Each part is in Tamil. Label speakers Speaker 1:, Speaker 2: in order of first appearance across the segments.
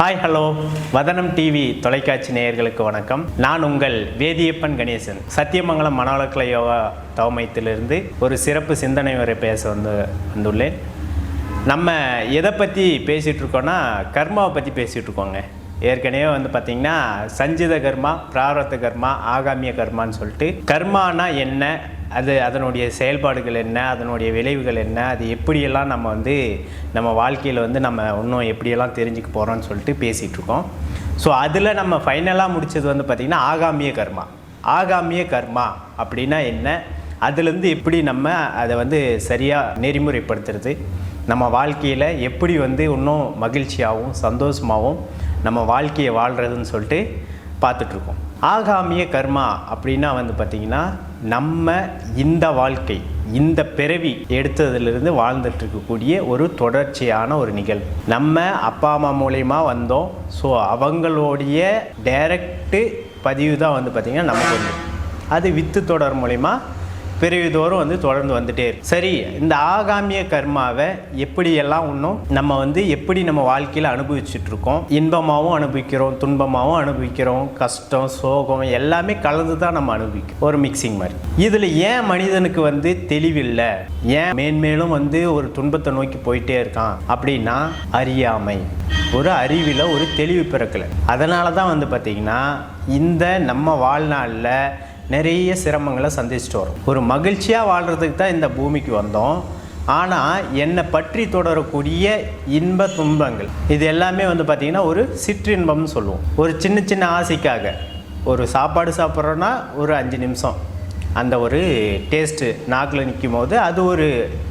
Speaker 1: ஹாய் ஹலோ வதனம் டிவி தொலைக்காட்சி நேயர்களுக்கு வணக்கம். நான் உங்கள் வேதியப்பன் கணேசன். சத்தியமங்கலம் மனவளக்கலை யோகா தவமையத்திலிருந்து ஒரு சிறப்பு சிந்தனை வரை பேச வந்து வந்துள்ளேன். நம்ம எதை பற்றி பேசிகிட்டு இருக்கோன்னா கர்மாவை பற்றி பேசிகிட்டு இருக்கோங்க. ஏற்கனவே வந்து பார்த்திங்கன்னா சஞ்சித கர்மா பிராரத்த கர்மா ஆகாமிய கர்மான்னு சொல்லிட்டு கர்மானா என்ன அது அதனுடைய செயல்பாடுகள் என்ன அதனுடைய விளைவுகள் என்ன அது எப்படியெல்லாம் நம்ம வந்து நம்ம வாழ்க்கையில் வந்து நம்ம இன்னும் எப்படியெல்லாம் தெரிஞ்சுக்க போகிறோம்னு சொல்லிட்டு பேசிகிட்ருக்கோம் ஸோ அதில் நம்ம ஃபைனலாக முடித்தது வந்து பார்த்திங்கன்னா ஆகாமிய கர்மா. ஆகாமிய கர்மா அப்படின்னா என்ன? அதுலேருந்து எப்படி நம்ம அதை வந்து சரியாக நெறிமுறைப்படுத்துறது? நம்ம வாழ்க்கையில் எப்படி வந்து இன்னும் மகிழ்ச்சியாகவும் சந்தோஷமாகவும் நம்ம வாழ்க்கையை வாழ்கிறதுன்னு சொல்லிட்டு பார்த்துட்ருக்கோம். ஆகாமிய கர்மா அப்படின்னா வந்து பார்த்திங்கன்னா நம்ம இந்த வாழ்க்கை இந்த பிறவி எடுத்ததுலேருந்து வாழ்ந்துட்டு இருக்கக்கூடிய ஒரு தொடர்ச்சியான ஒரு நிகழ்வு. நம்ம அப்பா அம்மா மூலயமா வந்தோம். ஸோ அவங்களுடைய டைரக்டு பதிவு தான் வந்து பார்த்திங்கன்னா நமக்கு வந்து. அது வித்து தொடர் மூலயமா பிறவிதோறும் வந்து தொடர்ந்து வந்துட்டே இருக்கு. சரி இந்த ஆகாமிய கர்மாவை எப்படியெல்லாம் இன்னும் நம்ம வந்து எப்படி நம்ம வாழ்க்கையில் அனுபவிச்சுட்டு இருக்கோம் இன்பமாகவும் அனுபவிக்கிறோம் துன்பமாகவும் அனுபவிக்கிறோம் கஷ்டம் சோகம் எல்லாமே கலந்து தான் நம்ம அனுபவிக்கிறோம். ஒரு மிக்சிங் மாதிரி. இதில் ஏன் மனிதனுக்கு வந்து தெளிவில்லை? ஏன் மேன்மேலும் வந்து ஒரு துன்பத்தை நோக்கி போயிட்டே இருக்கான்? அப்படின்னா அறியாமை. ஒரு அறிவில் ஒரு தெளிவு பிறக்கலை. அதனால தான் வந்து பார்த்திங்கன்னா இந்த நம்ம வாழ்நாளில் நிறைய சிரமங்களை சந்திச்சுட்டு வரோம். ஒரு மகிழ்ச்சியாக வாழ்கிறதுக்கு தான் இந்த பூமிக்கு வந்தோம். ஆனால் என்னை பற்றி தொடரக்கூடிய இன்ப துன்பங்கள் இது எல்லாமே வந்து பார்த்திங்கன்னா ஒரு சிற்றின்பம்னு சொல்லுவோம். ஒரு சின்ன சின்ன ஆசைக்காக. ஒரு சாப்பாடு சாப்பிட்றோன்னா ஒரு அஞ்சு நிமிஷம். அந்த ஒரு டேஸ்ட்டு நாக்கில் நிற்கும் போது அது ஒரு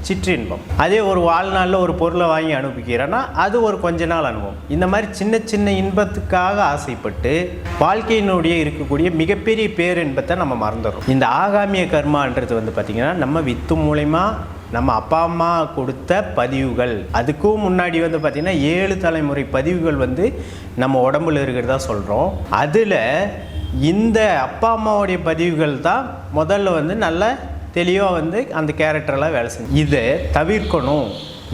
Speaker 1: சிற்றின்பம். அதே ஒரு வாழ்நாளில் ஒரு பொருளை வாங்கி அனுப்பிக்கிறேன்னா அது ஒரு கொஞ்ச நாள் அனுபவம். இந்த மாதிரி சின்ன சின்ன இன்பத்துக்காக ஆசைப்பட்டு வாழ்க்கையினுடைய இருக்கக்கூடிய மிகப்பெரிய பேரின்பத்தை நம்ம மறந்துடுறோம். இந்த ஆகாமிய கர்மான்றது வந்து பார்த்திங்கன்னா நம்ம வித்து மூலயமா நம்ம அப்பா அம்மா கொடுத்த பதிவுகள். அதுக்கும் முன்னாடி வந்து பார்த்திங்கன்னா ஏழு தலைமுறை பதிவுகள் வந்து நம்ம உடம்புல இருக்கிறதா சொல்கிறோம் அதில் இந்த அப்பா அம்மாவுடைய பதிவுகள் தான் முதல்ல வந்து நல்ல தெளிவாக வந்து அந்த கேரக்டரெல்லாம் வேலை செஞ்சு. இதை தவிர்க்கணும்.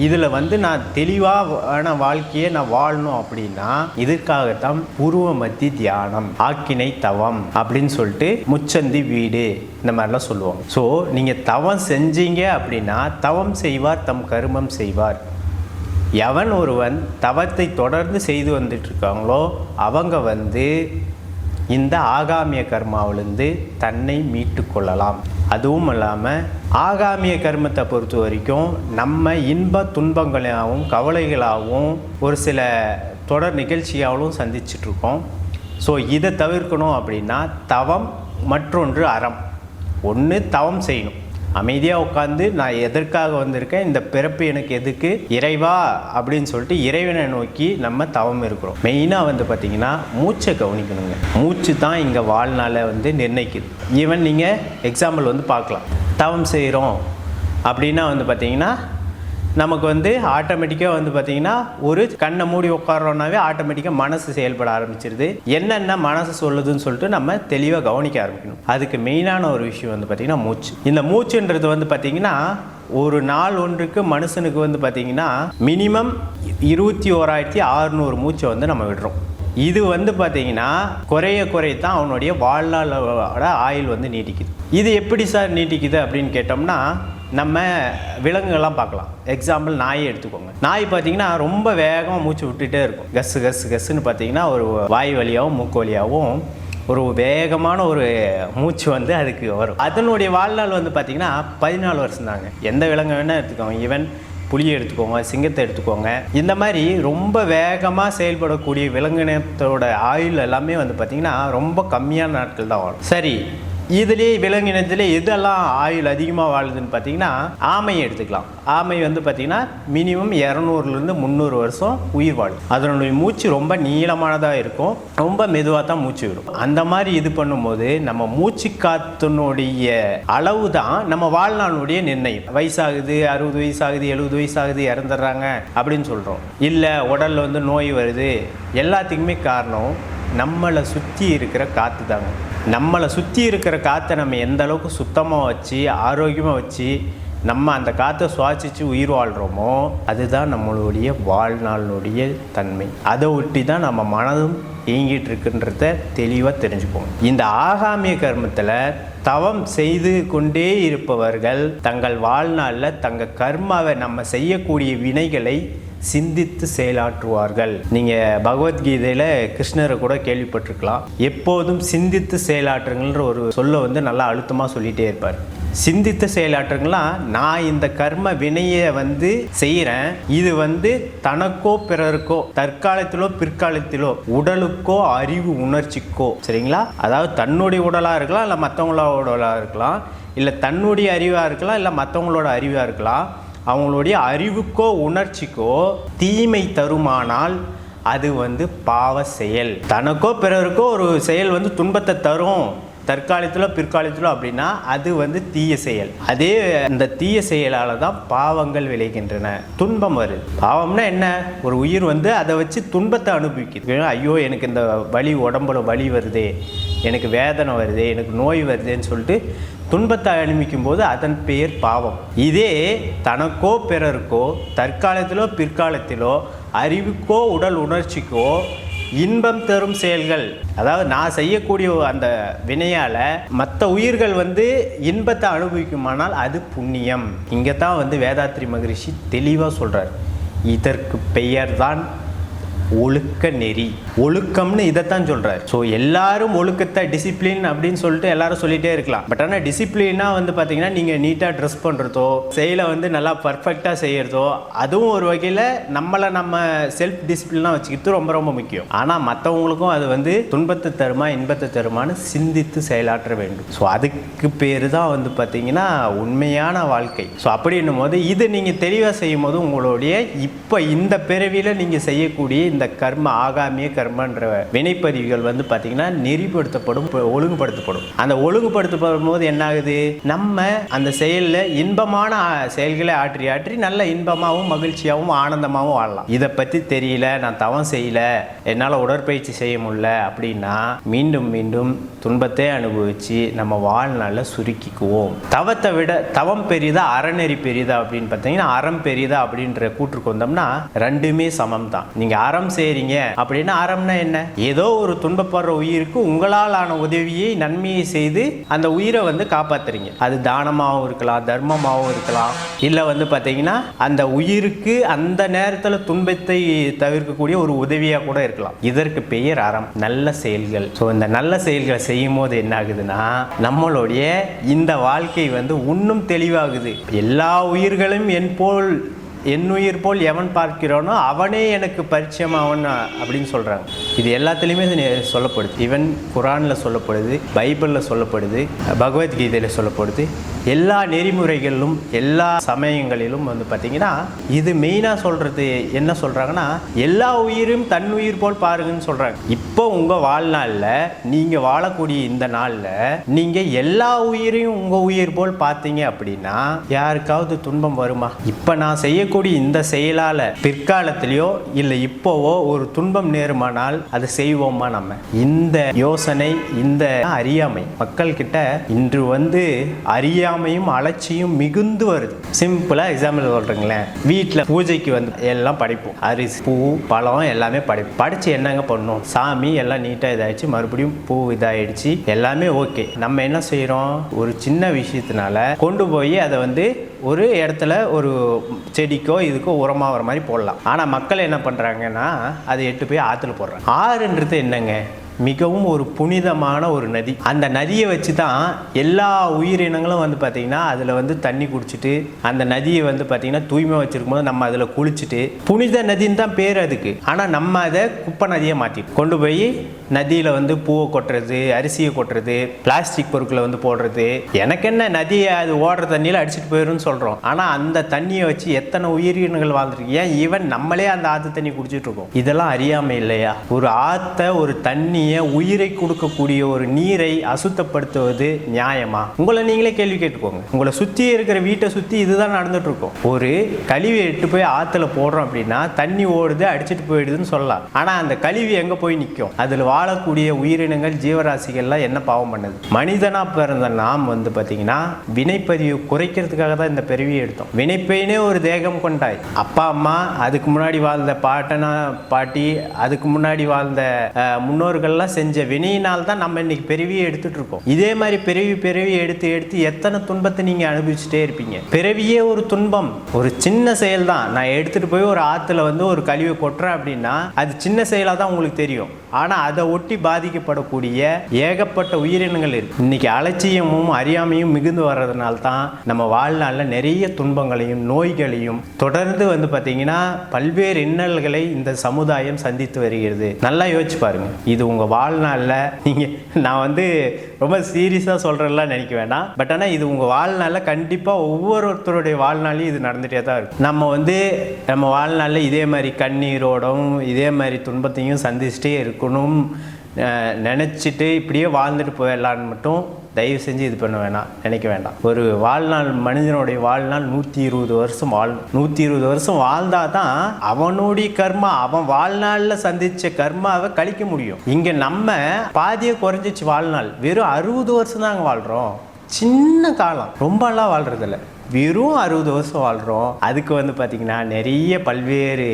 Speaker 1: இதில் வந்து நான் தெளிவான வாழ்க்கையை நான் வாழணும் அப்படின்னா இதுக்காகத்தான் பூர்வ மத்தி தியானம் ஆக்கினை தவம் அப்படின்னு சொல்லிட்டு முச்சந்தி வீடு இந்த மாதிரிலாம் சொல்லுவோம் ஸோ நீங்கள் தவம் செஞ்சீங்க அப்படின்னா தவம் செய்வார் தம் கருமம் செய்வார். எவன் ஒருவன் தவத்தை தொடர்ந்து செய்து வந்துட்டு இருக்காங்களோ அவங்க வந்து இந்த ஆகாமிய கர்மாவிலிருந்து தன்னை மீட்டு கொள்ளலாம். அதுவும் இல்லாமல் ஆகாமிய கர்மத்தை பொறுத்த வரைக்கும் நம்ம இன்ப துன்பங்களாகவும் கவலைகளாகவும் ஒரு சில தொடர் நிகழ்ச்சியாகவும் சந்திச்சிட்ருக்கோம். ஸோ இதை தவிர்க்கணும் அப்படின்னா தவம் மற்றொன்று அறம். ஒன்று தவம் செய்யணும். அமைதியாக உட்காந்து நான் எதற்காக வந்திருக்கேன்? இந்த பிறப்பு எனக்கு எதுக்கு? இறைவா? அப்படின்னு சொல்லிட்டு இறைவனை நோக்கி நம்ம தவம் இருக்கிறோம். மெயினாக வந்து பார்த்திங்கன்னா மூச்சை கவனிக்கணுங்க. மூச்சு தான் இங்கே வாழ்நாளை வந்து நிர்ணயிக்குது. ஈவன் நீங்கள் எக்ஸாம்பிள் வந்து பார்க்கலாம். தவம் செய்கிறோம் அப்படின்னா வந்து பார்த்திங்கன்னா நமக்கு வந்து ஆட்டோமேட்டிக்காக வந்து பார்த்திங்கன்னா ஒரு கண்ணை மூடி உட்காரோன்னாவே ஆட்டோமேட்டிக்காக மனசு செயல்பட ஆரம்பிச்சிருது. என்னென்ன மனசு சொல்லுதுன்னு சொல்லிட்டு நம்ம தெளிவாக கவனிக்க ஆரம்பிக்கணும். அதுக்கு மெயினான ஒரு விஷயம் வந்து பார்த்திங்கன்னா மூச்சு. இந்த மூச்சுன்றது வந்து பார்த்திங்கன்னா ஒரு நாள் ஒன்றுக்கு மனுஷனுக்கு வந்து பார்த்திங்கன்னா மினிமம் இருபத்தி ஓராயிரத்தி அறுநூறு மூச்சை வந்து நம்ம விடுறோம். இது வந்து பார்த்தீங்கன்னா குறைய குறைத்தான் அவனுடைய வாழ்நாளோட ஆயுள் வந்து நீட்டிக்குது. இது எப்படி சார் நீட்டிக்குது அப்படின்னு கேட்டோம்னா நம்ம விலங்குகள்லாம் பார்க்கலாம். எக்ஸாம்பிள் நாயை எடுத்துக்கோங்க. நாய் பார்த்தீங்கன்னா ரொம்ப வேகமாக மூச்சு விட்டுட்டே இருக்கும். கஸ்ஸு கஸ்ஸு கஸ்ஸுன்னு பார்த்தீங்கன்னா ஒரு வாய் வழியாகவும் மூக்கு வழியாகவும் ஒரு வேகமான ஒரு மூச்சு வந்து அதுக்கு வரும். அதனுடைய வாழ்நாள் வந்து பார்த்திங்கன்னா பதினாலு வருஷம் தாங்க. எந்த விலங்கு வேணால் எடுத்துக்கோங்க. ஈவன் புலியை எடுத்துக்கோங்க சிங்கத்தை எடுத்துக்கோங்க. இந்த மாதிரி ரொம்ப வேகமாக செயல்படக்கூடிய விலங்கினத்தோட ஆயுள் எல்லாமே வந்து பார்த்திங்கன்னா ரொம்ப கம்மியான நாட்கள் தான் வரும். சரி இதுலேயே விலங்கினத்தில் எதெல்லாம் ஆயுள் அதிகமாக வாழுதுன்னு பார்த்தீங்கன்னா ஆமையை எடுத்துக்கலாம். ஆமை வந்து பார்த்திங்கன்னா மினிமம் இரநூறுலேருந்து முந்நூறு வருஷம் உயிர் வாழும். அதனுடைய மூச்சு ரொம்ப நீளமானதாக இருக்கும். ரொம்ப மெதுவாக தான் மூச்சு விடும். அந்த மாதிரி இது பண்ணும்போது நம்ம மூச்சு காத்தினுடைய அளவு தான் நம்ம வாழ்நாளுடைய நிர்ணயம். வயசாகுது அறுபது வயசாகுது எழுபது வயசாகுது இறந்துடுறாங்க அப்படின்னு சொல்கிறோம் இல்லை உடலில் வந்து நோய் வருது. எல்லாத்துக்குமே காரணம் நம்மளை சுற்றி இருக்கிற காற்று தாங்க. நம்மளை சுற்றி இருக்கிற காற்றை நம்ம எந்த அளவுக்கு சுத்தமாக வச்சு ஆரோக்கியமாக வச்சு நம்ம அந்த காற்றை சுவாசித்து உயிர் வாழ்கிறோமோ அதுதான் நம்மளுடைய வாழ்நாளினுடைய தன்மை. அதை ஒட்டி தான் நம்ம மனதும் இயங்கிட்டு இருக்குன்றத தெளிவாக தெரிஞ்சுப்போம் இந்த ஆகாமிய கர்மத்தில் தவம் செய்து கொண்டே இருப்பவர்கள் தங்கள் வாழ்நாளில் தங்கள் கர்மாவை நம்ம செய்யக்கூடிய வினைகளை சிந்தித்து செயலாற்றுவார்கள். நீங்கள் பகவத்கீதையில் கிருஷ்ணரை கூட கேள்விப்பட்டிருக்கலாம். எப்போதும் சிந்தித்து செயலாற்றுங்கள்ன்ற ஒரு சொல்ல வந்து நல்லா அழுத்தமாக சொல்லிகிட்டே இருப்பார். சிந்தித்து செயலாற்றுங்களா நான் இந்த கர்ம வினையை வந்து செய்கிறேன். இது வந்து தனக்கோ பிறருக்கோ தற்காலத்திலோ பிற்காலத்திலோ உடலுக்கோ அறிவு உணர்ச்சிக்கோ சரிங்களா? அதாவது தன்னுடைய உடலாக இருக்கலாம் இல்லை மற்றவங்களோட உடலாக இருக்கலாம் இல்லை தன்னுடைய அறிவாக இருக்கலாம் இல்லை மற்றவங்களோட அறிவாக இருக்கலாம். அவங்களுடைய அறிவுக்கோ உணர்ச்சிக்கோ தீமை தருமானால் அது வந்து பாவ செயல். தனக்கோ பிறருக்கோ ஒரு செயல் வந்து துன்பத்தை தரும். தற்காலத்திலோ பிற்காலத்திலோ அப்படின்னா அது வந்து தீய செயல். அதே அந்த தீய செயலால் தான் பாவங்கள் விளைகின்றன. துன்பம் வருது. பாவம்னா என்ன? ஒரு உயிர் வந்து அதை வச்சு துன்பத்தை அனுபவிக்குது. ஐயோ எனக்கு இந்த வலி உடம்புல வலி வருதே. எனக்கு வேதனை வருதே. எனக்கு நோய் வருதேன்னு சொல்லிட்டு துன்பத்தை அனுபவிக்கும் போது அதன் பெயர் பாவம். இதே தனக்கோ பிறருக்கோ தற்காலத்திலோ பிற்காலத்திலோ அறிவுக்கோ உடல் உணர்ச்சிக்கோ இன்பம் தரும் செயல்கள். அதாவது நான் செய்யக்கூடிய அந்த வினையால் மற்ற உயிர்கள் வந்து இன்பத்தை அனுபவிக்குமானால் அது புண்ணியம். இங்கே தான் வந்து வேதாத்ரி மகரிஷி தெளிவாக சொல்கிறார் இதற்கு பெயர்தான் ஒழுக்க நெறி. ஒழுக்கம்னு இதைத்தான் சொல்றாரு. ஸோ எல்லாரும் ஒழுக்கத்தை டிசிப்ளின் அப்படின்னு சொல்லிட்டு எல்லாரும் சொல்லிட்டே இருக்கலாம். பட் ஆனால் டிசிப்ளினா வந்து பார்த்தீங்கன்னா நீங்கள் நீட்டாக ட்ரெஸ் பண்ணுறதோ செயலை வந்து நல்லா பர்ஃபெக்டாக செய்யறதோ அதுவும் ஒரு வகையில் நம்மளை நம்ம செல்ஃப் டிசிப்ளினாக வச்சுக்கிறது ரொம்ப ரொம்ப முக்கியம். ஆனால் மற்றவங்களுக்கும் அது வந்து துன்பத்தை தருமா இன்பத்தை தருமான்னு சிந்தித்து செயலாற்ற வேண்டும். ஸோ அதுக்கு பேர் தான் வந்து பார்த்தீங்கன்னா உண்மையான வாழ்க்கை. ஸோ அப்படின்னும் போது இது நீங்கள் தெளிவாக செய்யும் போது உங்களுடைய இப்போ இந்த பிறவியில் நீங்கள் செய்யக்கூடிய இந்த கர்ம ஆகாமிய கர்மன்ற வினைப்பதிவுகள் வந்து பார்த்தீங்கன்னா நெறிப்படுத்தப்படும் ஒழுங்குபடுத்தப்படும். அந்த ஒழுங்குபடுத்தப்படும் போது என்ன ஆகுது நம்ம அந்த செயலில் இன்பமான செயல்களை ஆற்றி ஆற்றி நல்ல இன்பமாகவும் மகிழ்ச்சியாகவும் ஆனந்தமாகவும் வாழலாம். இதை பற்றி தெரியல நான் தவம் செய்யல என்னால் உடற்பயிற்சி செய்ய முடியல அப்படின்னா மீண்டும் மீண்டும் துன்பத்தை அனுபவித்து நம்ம வாழ்நாளில் சுருக்கிக்குவோம். தவத்தை விட தவம் பெரியதா அறநெறி பெரியதா அப்படின்னு பார்த்தீங்கன்னா அறம் பெரியதா அப்படின்ற கூற்றுக்கு வந்தோம்னா ரெண்டுமே சமம் தான் நீங்கள் அறம் செய்கிறீங்க அப்படின்னு அறம்னா என்ன? ஏதோ ஒரு துன்பப்படுற உயிருக்கு உங்களால் ஆன உதவியை நன்மையை செய்து அந்த உயிரை வந்து காப்பாத்துறீங்க. அது தானமாகவும் இருக்கலாம் தர்மமாகவும் இருக்கலாம். இல்லை வந்து பார்த்தீங்கன்னா அந்த உயிருக்கு அந்த நேரத்தில் துன்பத்தை தவிர்க்கக்கூடிய ஒரு உதவியாக கூட இருக்கலாம். இதற்கு பெயர் அறம் நல்ல செயல்கள். ஸோ இந்த நல்ல செயல்களை செய்யும் போது என்ன ஆகுதுன்னா நம்மளுடைய இந்த வாழ்க்கை வந்து இன்னும் தெளிவாகுது. எல்லா உயிர்களும் என் போல் என் உயிர் போல் எவன் பார்க்கிறானோ அவனே எனக்கு பரிச்சயம் அவன் அப்படின்னு சொல்கிறாங்க இது எல்லாத்துலேயுமே இது நெ- சொல்லப்படுது. ஈவன் குரானில் சொல்லப்படுது பைபிளில் சொல்லப்படுது பகவத்கீதையில் சொல்லப்படுது. எல்லா நெறிமுறைகளிலும் எல்லா சமயங்களிலும் வந்து பார்த்தீங்கன்னா இது மெயினாக சொல்கிறது என்ன சொல்கிறாங்கன்னா எல்லா உயிரும் தன் உயிர் போல் பாருங்கன்னு சொல்கிறாங்க இப்போ உங்கள் வாழ்நாளில் நீங்கள் வாழக்கூடிய இந்த நாளில் நீங்கள் எல்லா உயிரையும் உங்கள் உயிர் போல் பார்த்தீங்க அப்படின்னா யாருக்காவது துன்பம் வருமா? இப்போ நான் செய்யக்கூடிய இந்த செயலால் பிற்காலத்திலேயோ இல்லை இப்போவோ ஒரு துன்பம் நேருமானால் அது செய்வோமா நம்ம? இந்த யோசனை இந்த அறியாமை மக்கள்கிட்ட இன்று வந்து அறியாமையும் அலட்சியும் மிகுந்து வருது. சிம்பிளாக எக்ஸாம்பிள் சொல்கிறீங்களேன் வீட்டில் பூஜைக்கு வந்து எல்லாம் படிப்போம். அரிசி பூ பழம் எல்லாமே படிப்போம் படித்து என்னங்க பண்ணோம் சாமி எல்லாம் நீட்டாக இதாகிடுச்சு மறுபடியும் பூ இதாகிடுச்சு எல்லாமே ஓகே. நம்ம என்ன செய்கிறோம் ஒரு சின்ன விஷயத்தினால கொண்டு போய் அதை வந்து ஒரு இடத்துல ஒரு செடிக்கோ இதுக்கோ உரமாக வர மாதிரி போடலாம். ஆனால் மக்கள் என்ன பண்ணுறாங்கன்னா அதை எட்டு போய் ஆற்றுல போடுறாங்க. ஆறுன்றது என்னங்க? மிகவும் ஒரு புனிதமான ஒரு நதி. அந்த நதியை வச்சு தான் எல்லா உயிரினங்களும் வந்து பார்த்திங்கன்னா அதில் வந்து தண்ணி குடிச்சிட்டு அந்த நதியை வந்து பார்த்திங்கன்னா தூய்மை வச்சுருக்கும் போது நம்ம அதில் குளிச்சுட்டு புனித நதின்னு தான் பேர் அதுக்கு. ஆனால் நம்ம அதை குப்பை நதியை மாற்றி கொண்டு போய் நதியில் வந்து பூவை கொட்டுறது அரிசியை கொட்டுறது பிளாஸ்டிக் பொருட்களை வந்து போடுறது. எனக்கு என்ன நதியை அது ஓடுற தண்ணியில் அடிச்சுட்டு போயிடும்னு சொல்கிறோம் ஆனால் அந்த தண்ணியை வச்சு எத்தனை உயிரினங்கள் வாழ்ந்துருக்கு. ஏன்? ஈவன் நம்மளே அந்த ஆற்று தண்ணி குடிச்சிட்டு இருக்கோம். இதெல்லாம் அறியாமல் இல்லையா? ஒரு ஆற்றை ஒரு தண்ணி தண்ணியை உயிரை கொடுக்கக்கூடிய ஒரு நீரை அசுத்தப்படுத்துவது நியாயமா? உங்களை நீங்களே கேள்வி கேட்டுக்கோங்க. உங்களை சுற்றி இருக்கிற வீட்டை சுற்றி இதுதான் நடந்துட்டு இருக்கும் ஒரு கழிவை எட்டு போய் ஆற்றுல போடுறோம் அப்படின்னா தண்ணி ஓடுது அடிச்சிட்டு போயிடுதுன்னு சொல்லலாம். ஆனால் அந்த கழிவு எங்கே போய் நிற்கும் அதில் வாழக்கூடிய உயிரினங்கள் ஜீவராசிகள்லாம் என்ன பாவம் பண்ணுது? மனிதனாக பிறந்த நாம் வந்து பார்த்தீங்கன்னா வினைப்பதிவு குறைக்கிறதுக்காக தான் இந்த பிறவியை எடுத்தோம். வினைப்பையனே ஒரு தேகம் கொண்டாய். அப்பா அம்மா அதுக்கு முன்னாடி வாழ்ந்த பாட்டனா பாட்டி அதுக்கு முன்னாடி வாழ்ந்த முன்னோர்கள் முன்னோர்கள்லாம் செஞ்ச வினையினால் தான் நம்ம இன்னைக்கு பிறவியை எடுத்துட்டு இருக்கோம். இதே மாதிரி பிறவி பிறவி எடுத்து எடுத்து எத்தனை துன்பத்தை நீங்க அனுபவிச்சுட்டே இருப்பீங்க? பிறவியே ஒரு துன்பம். ஒரு சின்ன செயல் தான் நான் எடுத்துட்டு போய் ஒரு ஆற்றுல வந்து ஒரு கழிவை கொட்டுறேன் அப்படின்னா அது சின்ன செயலாக தான் உங்களுக்கு தெரியும். ஆனா அதை ஒட்டி பாதிக்கப்படக்கூடிய ஏகப்பட்ட உயிரினங்கள் இருக்கு. இன்னைக்கு அலட்சியமும் அறியாமையும் மிகுந்து வர்றதுனால தான் நம்ம வாழ்நாளில் நிறைய துன்பங்களையும் நோய்களையும் தொடர்ந்து வந்து பார்த்தீங்கன்னா பல்வேறு இன்னல்களை இந்த சமுதாயம் சந்தித்து வருகிறது. நல்லா யோசிச்சு பாருங்க. இது உங்க வாழ்நாளில் நீங்கள் நான் வந்து ரொம்ப சீரியஸாக சொல்கிறேன்லாம் நினைக்க வேண்டாம். பட் ஆனால் இது உங்கள் வாழ்நாளில் கண்டிப்பாக ஒவ்வொருத்தருடைய வாழ்நாளையும் இது நடந்துகிட்டே தான் இருக்கும் நம்ம வந்து நம்ம வாழ்நாளில் இதே மாதிரி கண்ணீரோடும் இதே மாதிரி துன்பத்தையும் சந்திச்சிட்டே இருக்கணும். நினச்சிட்டு இப்படியே வாழ்ந்துட்டு போயிடலான்னு மட்டும் தயவு செஞ்சு இது பண்ண வேணாம். நினைக்க வேண்டாம். ஒரு வாழ்நாள் மனிதனுடைய வாழ்நாள் நூற்றி இருபது வருஷம் வாழ் நூற்றி இருபது வருஷம் வாழ்ந்தால் தான் அவனுடைய கர்மா அவன் வாழ்நாளில் சந்தித்த கர்மாவை கழிக்க முடியும். இங்கே நம்ம பாதியை குறைஞ்சிச்சு வாழ்நாள். வெறும் அறுபது வருஷம் தாங்க வாழ்கிறோம் சின்ன காலம். ரொம்பலாம் வாழ்றதில்ல. வெறும் அறுபது வருஷம் வாழ்கிறோம் அதுக்கு வந்து பார்த்திங்கன்னா நிறைய பல்வேறு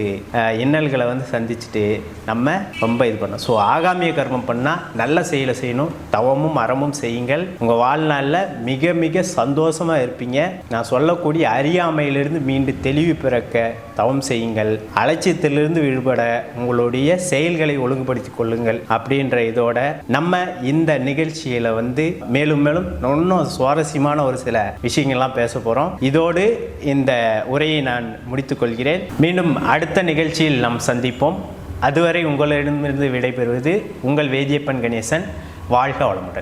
Speaker 1: இன்னல்களை வந்து சந்திச்சுட்டு நம்ம ரொம்ப இது பண்ணோம். ஸோ ஆகாமிய கர்மம் பண்ணால் நல்ல செயலை செய்யணும். தவமும் அறமும் செய்யுங்கள். உங்கள் வாழ்நாளில் மிக மிக சந்தோஷமாக இருப்பீங்க. நான் சொல்லக்கூடிய அறியாமையிலிருந்து மீண்டு தெளிவு பிறக்க தவம் செய்யுங்கள். அலட்சியத்திலிருந்து விடுபட உங்களுடைய செயல்களை ஒழுங்குபடுத்திக் கொள்ளுங்கள் அப்படின்ற இதோட நம்ம இந்த நிகழ்ச்சியில் வந்து மேலும் மேலும் இன்னும் சுவாரஸ்யமான ஒரு சில விஷயங்கள்லாம் பேச போகிறோம் இதோடு இந்த உரையை நான் முடித்துக்கொள்கிறேன். மீண்டும் அடுத்த நிகழ்ச்சியில் நாம் சந்திப்போம். அதுவரை உங்களிடமிருந்து விடைபெறுவது உங்கள் வேதியப்பன் கணேசன். வாழ்க வளமுடன்.